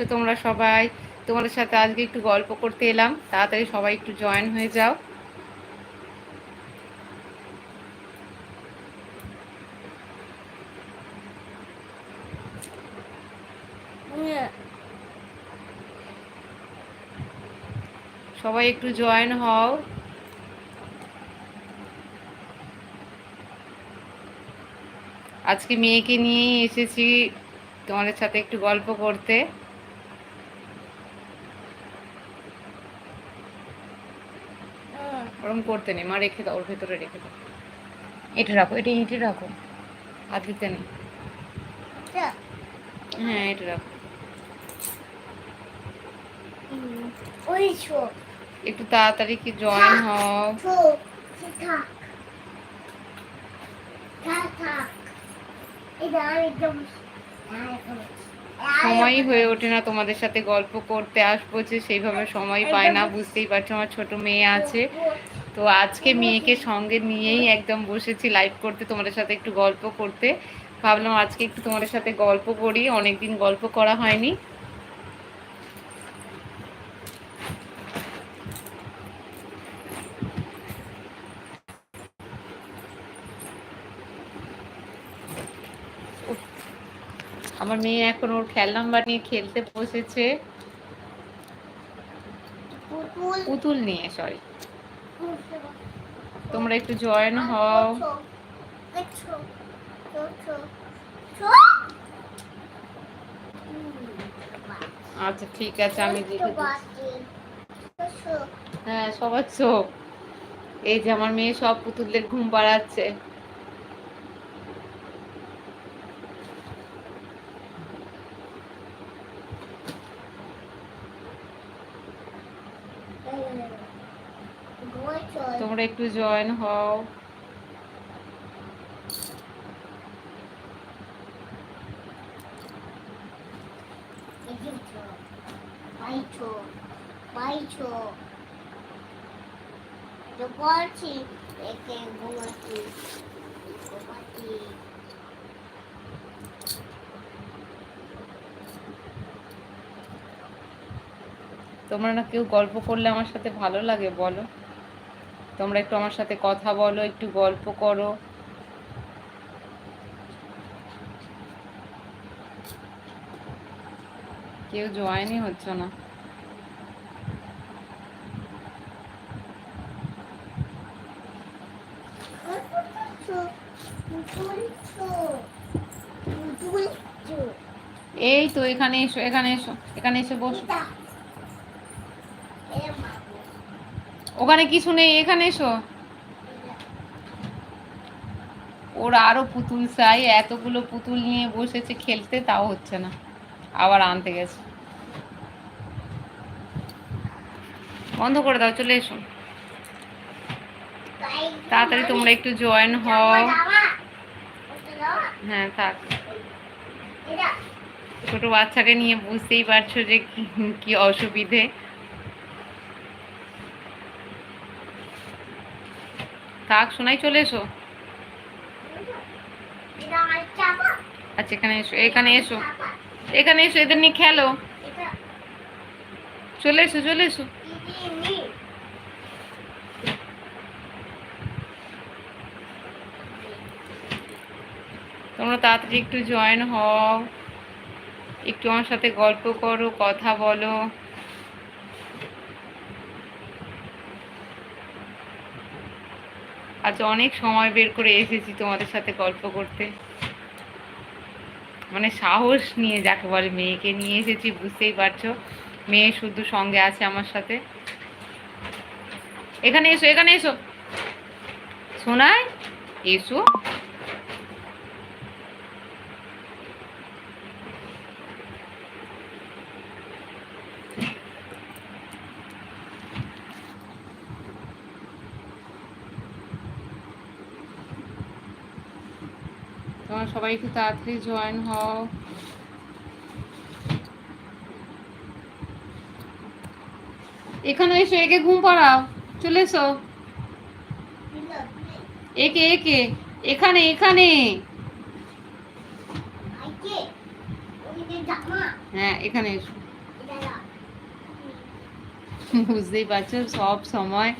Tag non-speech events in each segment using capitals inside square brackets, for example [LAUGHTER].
আছো তোমরা সবাই তোমাদের সাথে আজকে একটু গল্প করতে এলাম। তাড়াতাড়ি সবাই একটু জয়েন হয়ে যাও। সবাই একটু জয়েন হও। আজকে মেয়েকে নিয়েই এসেছি তোমাদের সাথে একটু গল্প করতে। ওরকম করতে নেই। মা রেখে দাও ওর ভেতরে রেখে দাও। এটা রাখো এটা ইটে রাখো। হাত দিতে নেই। হ্যাঁ এটা রাখো। একটু তাড়াতাড়ি কি জয়েন হও। সময়ই হয়ে ওঠে না তোমাদের সাথে গল্প করতে আসব যে সেইভাবে সময় পায় না বুঝতেই পারছ আমার ছোট মেয়ে আছে। তো আজকে মেয়েকে সঙ্গে নিয়েই একদম বসেছি লাইভ করতে, তোমাদের সাথে একটু গল্প করতে। ভাবলাম আজকে একটু তোমাদের সাথে গল্প করি, অনেকদিন গল্প করা হয়নি। আমার মেয়ে এখন ওর খেলনা নিয়ে খেলতে বসেছে। পুতুল নিয়ে সরি তোমরা একটু জয়েন হও। আচ্ছা ঠিক আছে, আমি হ্যাঁ সবার চোখ এই যে আমার মেয়ে সব পুতুলদের ঘুম পাড়াচ্ছে। তোমরা একটু জয়েন হও। তোমরা না কেউ গল্প করলে আমার সাথে ভালো লাগে বলো। তোমরা একটু আমার সাথে কথা বলো, একটু গল্প করো। কেউ জয়েনই হচ্ছে না। এই তো, এখানে এসো এখানে এসো, এখানে এসে বসো। ওখানে কিছু নেই, এখানে এসো। ওর আরও পুতুল চাই এতগুলো পুতুল নিয়ে বসেছে, খেলতে তাও হচ্ছে না। আবার আনতে গেছে। বন্ধ করে দাও, চলে এসো। তাড়াতাড়ি তোমরা একটু জয়েন হও। হ্যাঁ থাক। ছোট বাচ্চাকে নিয়ে বুঝতেই পারছ যে কি- কি অসুবিধে। থাক শোনাই চলে এসো। আচ্ছা এখানে এসো এখানে এসো। এখানে এসো, এদের নিয়ে খেলো। চলে এসো চলে এসো। তোমরা তাড়াতাড়ি একটু জয়েন হও। একটু আমার সাথে গল্প করো, কথা বলো। আজ অনেক সময় বের করে এসেছি তোমাদের সাথে গল্প করতে। মানে সাহস নিয়ে যাকে বলে মেয়েকে নিয়ে এসেছি, বুঝতেই পারছ। মেয়ে শুধু সঙ্গে আছে আমার সাথে। এখানে এসো এখানে এসো। শোনায় এসো তোমরা সবাই একটু তাড়াতাড়ি জয়েন হও। এখানে এসো, একে ঘুম পাড়াও। চলে এসো। একে একে। এখানে এখানে। হ্যাঁ এখানে এসো। বুঝতেই পারছ, সব সময়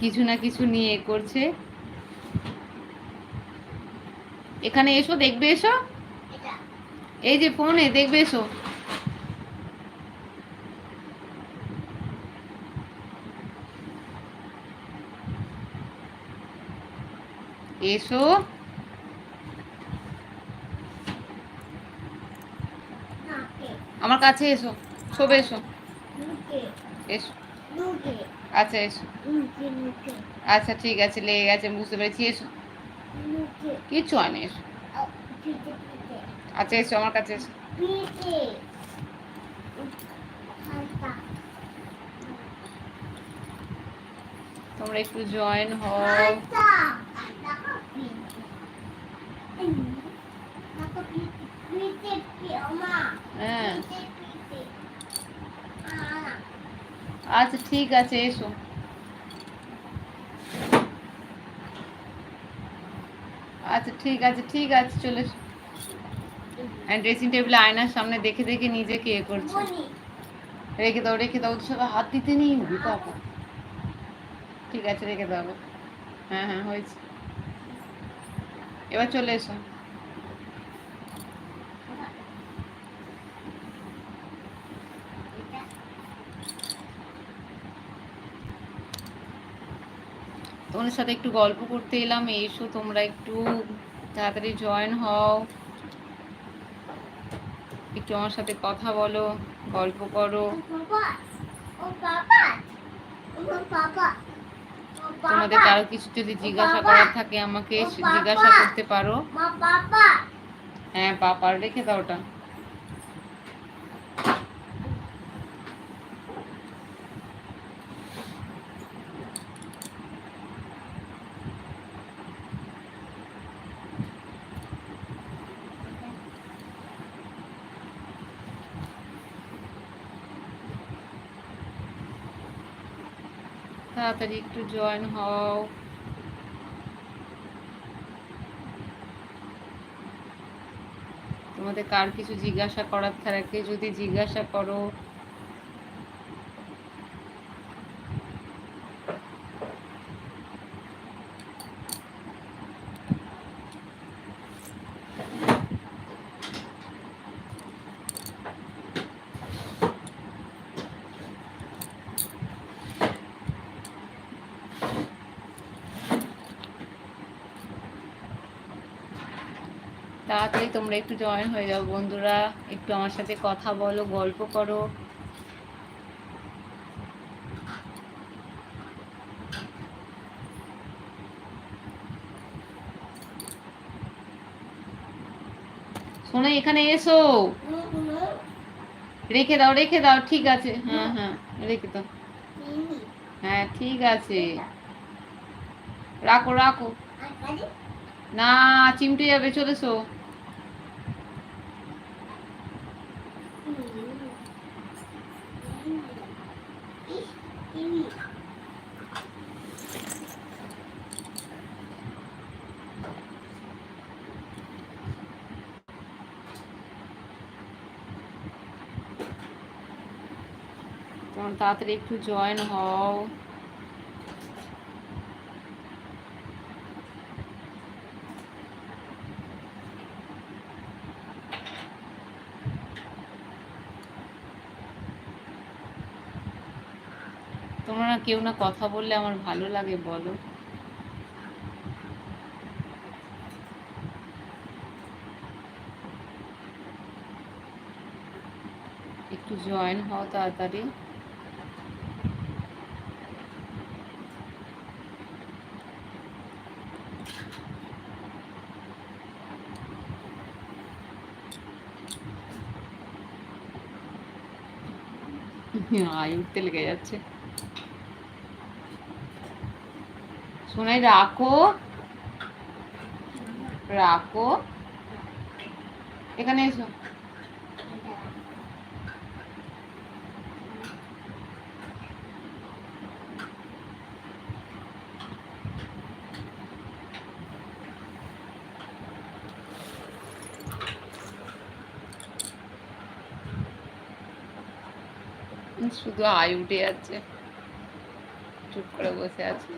কিছু না কিছু নিয়ে করছে। এখানে এসো দেখবে এসো? এই যে ফোনে দেখবে এসো। এসো। আমার কাছে এসো শোবে এসো। এসো। আচ্ছা এসো। আচ্ছা ঠিক আছে লেগে গেছে বুঝতে পেরেছি এসো। পিঠে পিঠে আচ্ছা এসো আমার কাছে এসো। তোমরা একটু জয়েন হও। হ্যাঁ। আচ্ছা ঠিক আছে এসো। আচ্ছা ঠিক আছে ঠিক আছে চলে এসো। ড্রেসিং টেবিলে আয়নার সামনে দেখে দেখে নিজেকে এ করছে? রেখে দাও রেখে দাও তো সাথে হাত দিতে নেই বাবা ঠিক আছে রেখে দাও। হ্যাঁ হ্যাঁ হয়েছে। এবার চলে এসো। তোমাদের সাথে একটু গল্প করতে এলাম, এসো তোমরা একটু, তাড়াতাড়ি জয়েন হও। একটু আমার সাথে কথা বলো, গল্প করো। তোমাদের কারও কিছু যদি জিজ্ঞাসা করার থাকে আমাকে জিজ্ঞাসা করতে পারো। হ্যাঁ পাপার রেখে দাও ওটা। তাড়াতাড়ি একটু জয়েন হও। তোমাদের কার কিছু জিজ্ঞাসা করার থাকে? যদি জিজ্ঞাসা করো তাড়াতাড়ি তোমরা একটু জয়েন হয়ে যাও বন্ধুরা। একটু আমার সাথে কথা বলো, গল্প করো। শোনো এখানে এসো। রেখে দাও রেখে দাও, ঠিক আছে। হ্যাঁ হ্যাঁ রেখে দাও। হ্যাঁ ঠিক আছে। রাখো রাখো। না, চিমটে যাবে চলেছো তাড়াতাড়ি একটু জয়েন হও। তোমরা না কেউ না কথা বললে আমার ভালো লাগে, বলো। একটু জয়েন হও তাড়াতাড়ি। আয় উঠতে লেগে যাচ্ছে। শোনাই রাখো। রাখো। এখানে এসো। শুধু আয় উঠে যাচ্ছে। চুপ করে বসে আছে।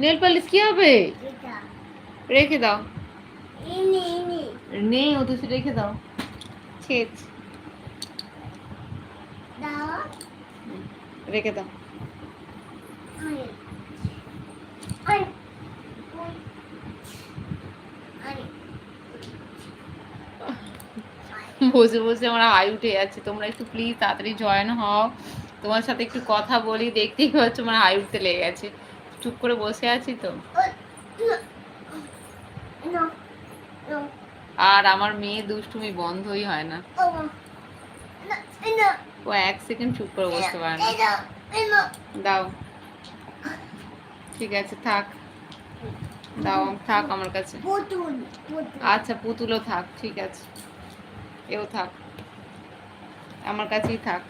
নেল পালিশ কি হবে? রেখে দাও। নেই ও তো রেখে দাও। ছেচ। রেখে দাও। বসে বসে আমার হাই উঠে যাচ্ছে। তোমরা একটু প্লিজ তাড়াতাড়ি জয়েন হও। তোমার সাথে একটু কথা বলি, দেখতেই পাচ্ছ আমার হাই উঠতে লেগে গেছে। চুপ করে বসে আছি তো? আর আমার মেয়ে দুষ্টুমি বন্ধই হয় না। ও এক সেকেন্ড চুপ করে বসতে পারে না। দাও। ঠিক আছে থাক। দাও থাক আমার কাছে। আচ্ছা পুতুলও থাক ঠিক আছে। এও থাক। আমার কাছেই থাক।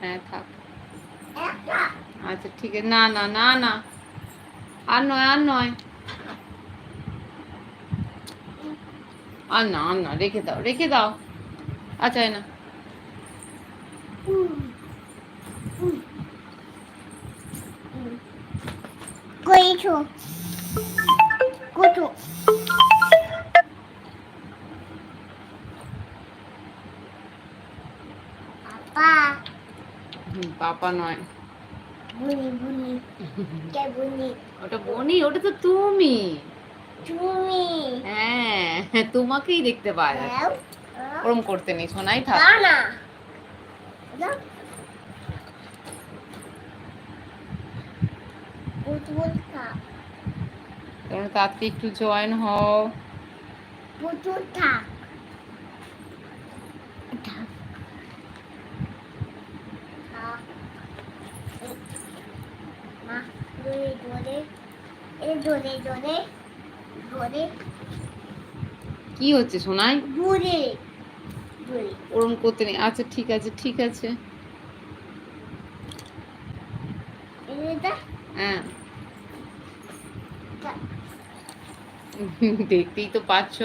হ্যাঁ থাক। আচ্ছা ঠিক আছে। না না না না। আর নয় আর নয়। আর না আর না রেখে দাও রেখে দাও। আচ্ছা না। কইছো কত আপা হুম, পাপা নয়। বুনি বুনি। [LAUGHS] কে বুনি? ওটা বনি ওটা তো তুমি। তুমি। হ্যাঁ তোমাকেই দেখতে পাওয়া যায় ওরম করতে নেই শোনাই থাক। না না। তোমরা তাড়াতাড়ি একটু জয়েন হও। পুতুল থাক। কি হচ্ছে দৌড়ে ওরম করতে নেই। আচ্ছা ঠিক আছে ঠিক আছে। হ্যাঁ। দেখতেই তো পাচ্ছ।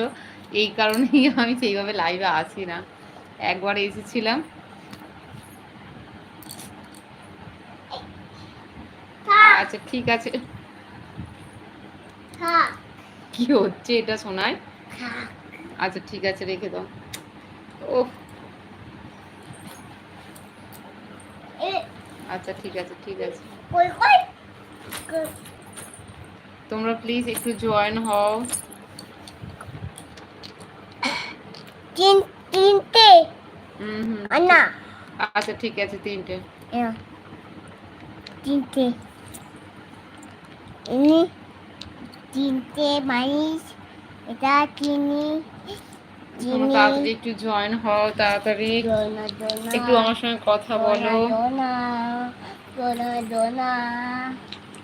এই কারণেই আমি সেইভাবে লাইভে আসি না। একবার এসেছিলাম। আচ্ছা ঠিক আছে। কি হচ্ছে এটা শোনায়? আচ্ছা ঠিক আছে রেখে দাও। ও আচ্ছা ঠিক আছে ঠিক আছে। তোমরা প্লিজ একটু জয়েন হও। তিন তিনটে? হুম হুম। আচ্ছা ঠিক আছে তিনটে। তিনটে। ইনি তিনটে মাইস এটা চিনি তাড়াতাড়ি একটু জয়েন হও তাড়াতাড়ি। একটু আমার সঙ্গে কথা বলো।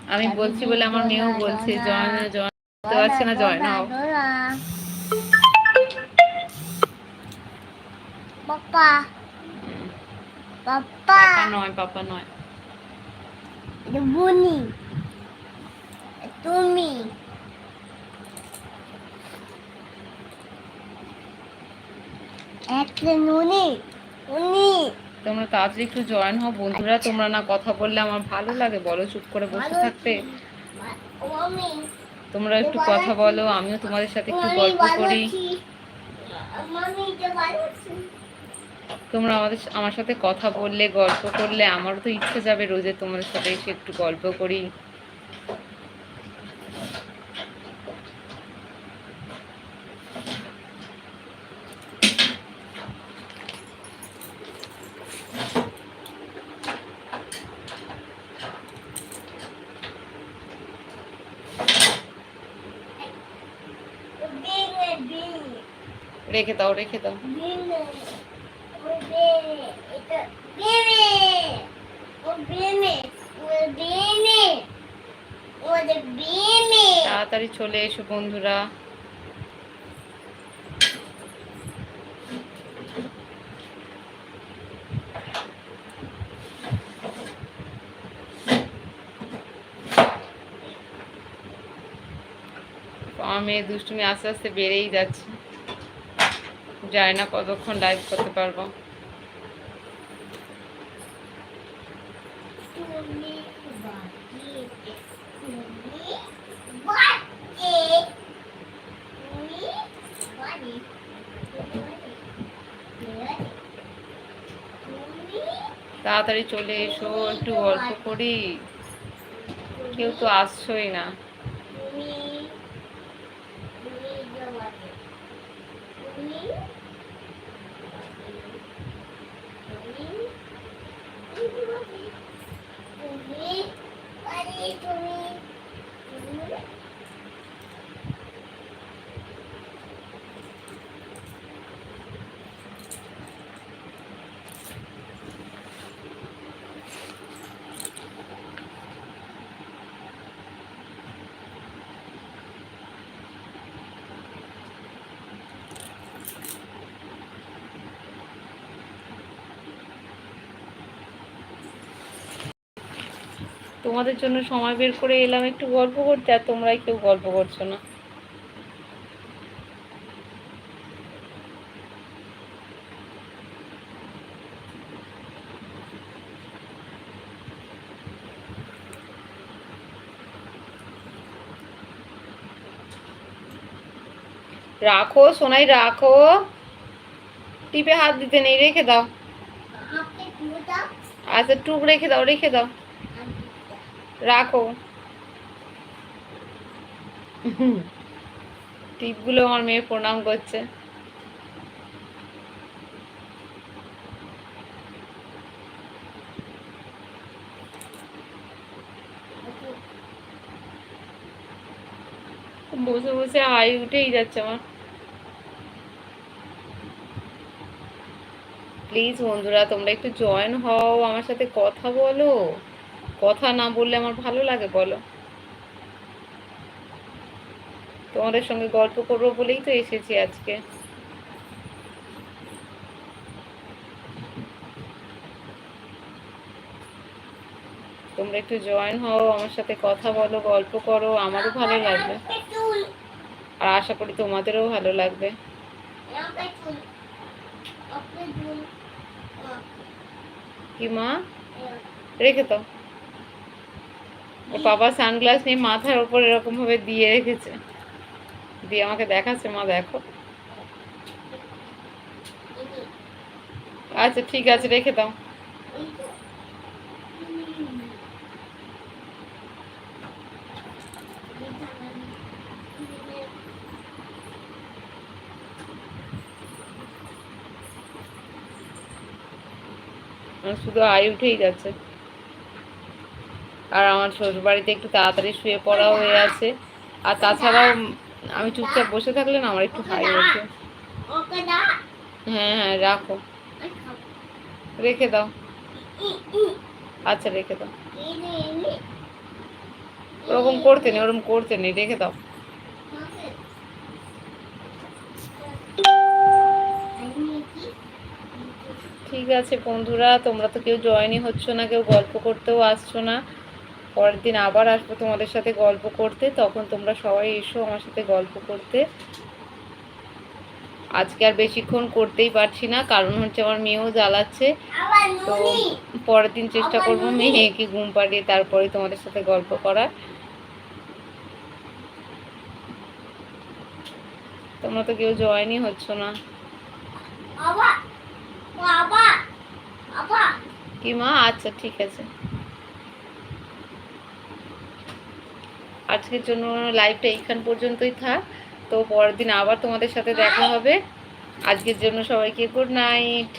আমি বলছি বলে আমার মেয়েও বলছে জয়েন জয়েন। করতে পারছে না হও পাপা। পাপা। নয় পাপা নয়। বুনি। তুমি। একটা নুনি। উনি। তোমরা তাড়াতাড়ি একটু জয়েন হও। বন্ধুরা তোমরা না কথা বললে আমার ভালো লাগে। বলো চুপ করে বসে থাকতে। তোমরা একটু কথা বলো আমিও তোমাদের সাথে একটু গল্প করি। তোমরা আমাদের আমার সাথে কথা বললে গল্প করলে আমারও তো ইচ্ছে যাবে রোজে তোমাদের সাথে এসে একটু গল্প করি বিনে বিনে রেখে দাও রেখে দাও। তাড়াতাড়ি চলে এসো বন্ধুরা। মেয়ে দুষ্টুমি আস্তে আস্তে বেড়েই যাচ্ছে। জানি না কতক্ষণ লাইভ করতে পারব। তাড়াতাড়ি চলে এসো, একটু গল্প করি। কেউ তো আসছোই না তুমি তুমি জমাতে তুমি তুমি তুমি আরে তুমি তুমি তোমাদের জন্য সময় বের করে এলাম একটু গল্প করতে আর তোমরাই কেউ গল্প করছ না। রাখো সোনাই রাখো। টিপে হাত দিতে নেই রেখে দাও। দাও। আচ্ছা টুক রেখে দাও রেখে দাও। রাখো। টিপগুলো আমার মেয়ে প্রণাম করছে। বসে বসে হাই উঠেই যাচ্ছে আমার। প্লিজ বন্ধুরা তোমরা একটু জয়েন হও আমার সাথে কথা বলো। কথা না বললে আমার ভালো লাগে বলো। তোমাদের সঙ্গে গল্প করব বলেই তো এসেছি আজকে। তোমরা একটু জয়েন হও, আমার সাথে কথা বলো, গল্প করো, আমারও ভালো লাগবে। আর আশা করি তোমাদেরও ভালো লাগবে। কি মা? রেখে ও বাবা সানগ্লাস নিয়ে মাথার উপর এরকম ভাবে দিয়ে রেখেছে। দিয়ে আমাকে দেখাচ্ছে, মা, দেখো। আচ্ছা ঠিক আছে, রেখে দাও। শুধু আয় উঠেই যাচ্ছে। আর আমার শ্বশুর বাড়িতে একটু তাড়াতাড়ি শুয়ে পড়া হয়ে আছে। আর তাছাড়াও আমি চুপচাপ বসে থাকলে না আমার একটু হাই ওঠে হ্যাঁ হ্যাঁ রাখো। রেখে দাও। আচ্ছা রেখে দাও। ওরকম করতে নেই ওরকম করতে নেই রেখে দাও। ঠিক আছে বন্ধুরা তোমরা তো কেউ জয়েনই হচ্ছ না কেউ গল্প করতেও আসছো না। পরের দিন আবার আসব তোমাদের সাথে গল্প করতে তখন তোমরা সবাই এসো আমার সাথে গল্প করতে। আজকে আর বেশিক্ষণ করতেই পারছি না কারণ হচ্ছে আমার মেয়েও জ্বালাচ্ছে। তো পরের দিন চেষ্টা করব মেয়েকে ঘুম পাড়িয়ে তারপরে তোমাদের সাথে গল্প করার। তোমরা তো কেউ জয়েনই হচ্ছ না। কি মা? আচ্ছা ঠিক আছে। আজকের জন্য লাইভটা এইখান পর্যন্তই থাক। তো পরের দিন আবার তোমাদের সাথে দেখা হবে। আজকের জন্য সবাইকে গুড নাইট